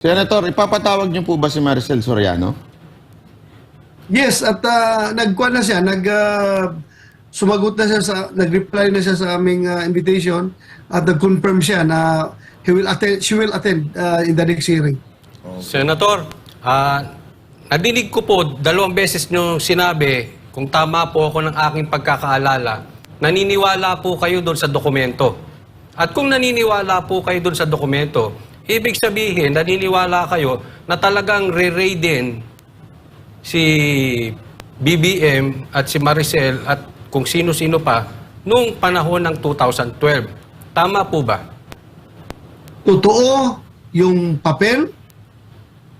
Senator, ipapatawag niyo po ba si Maricel Soriano? Yes, at uh, nagkuha na siya, nag ah, sumagot na siya sa nag-reply na siya sa aming ah, invitation at nag-confirm siya na he will attend she will attend ah, in the next hearing. Senator, ah, nadinig ko po dalawang beses nyo sinabi, kung tama po ako ng aking pagkakaalala, naniniwala po kayo doon sa dokumento. At kung naniniwala po kayo doon sa dokumento, ibig sabihin, naniniwala kayo na talagang re-raidin si BBM at si Maricel at kung sino-sino pa nung panahon ng 2012. Tama po ba? Totoo yung papel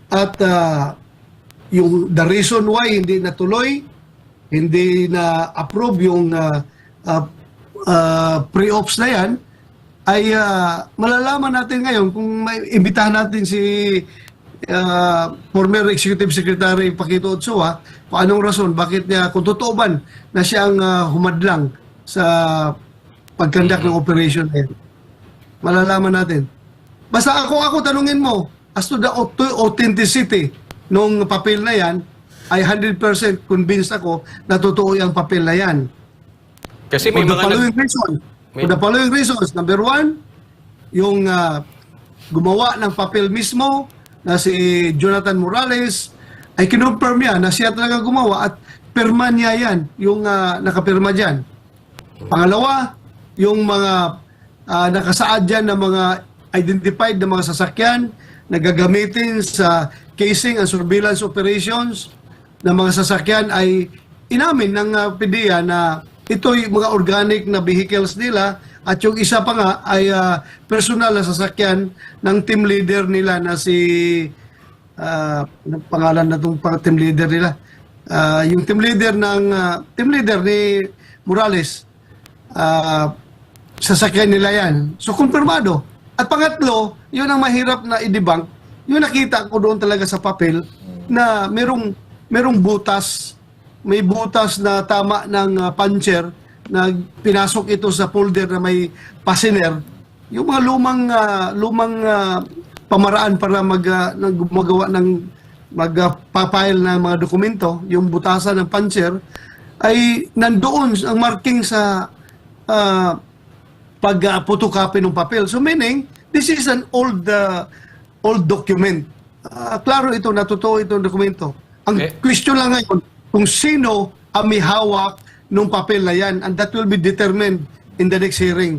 at ah, yung the reason why hindi natuloy, hindi na approve yung ah, ah, pre-ops na yan ay ah, malalaman natin ngayon kung may imbitahan natin si ah, former Executive Secretary Paquito Ochoa kung anong rason, bakit niya, kung totoo ba na siya ang ah, humadlang sa pagkandak ng operation na yan. Malalaman natin. Basta ako ako tanungin mo, as to the auth- authenticity nung papel na yan, ay 100% convinced ako na totoo yung papel na yan. Kasi may For the mga following reason. For the following reasons. Number one, yung ah, gumawa ng papel mismo na si Jonathan Morales ay kinonfirm niya na siya talaga gumawa at perma niya yan, yung ah, nakapirma dyan. Pangalawa, yung mga ah, nakasaad dyan na mga identified na mga sasakyan na gagamitin sa casing and surveillance operations ng mga sasakyan ay inamin ng uh, PDEA na ito'y mga organic na vehicles nila at yung isa pa nga ay ah, personal na sasakyan ng team leader nila na si anong pangalan na itong team leader nila Ah, yung team leader ng ah, team leader ni Morales ah, sasakyan nila yan. So, kumpirmado. At pangatlo, yun ang mahirap na i-debunk, yung nakita ko doon talaga sa papel na merong, merong butas, may butas na tama ng uh, puncher na pinasok ito sa folder na may passenger. Yung mga lumang, ah, lumang ah, pamaraan para mag, magawa ng magpapile ng mga dokumento, yung butasan ng puncher, ay nandoon ang marking sa ah, pag-photocopy ng papel. So meaning, this is an old uh, old document. Ah, klaro ito na totoo itong dokumento. Ang Eh. question lang ngayon, kung sino ang may hawak ng papel na yan and that will be determined in the next hearing.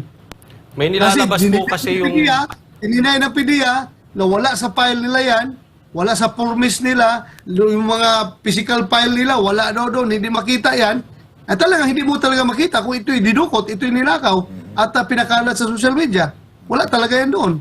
May nilalabas po dinideny kasi ng yung... PDEA, Dininay ng PDEA na wala sa file nila yan, wala sa formis nila, yung mga physical file nila, wala daw doon, hindi makita yan. At talagang hindi mo talaga makita kung ito'y didukot, ito'y ninakaw, at uh, pinakalat sa social media. Wala talaga yan doon.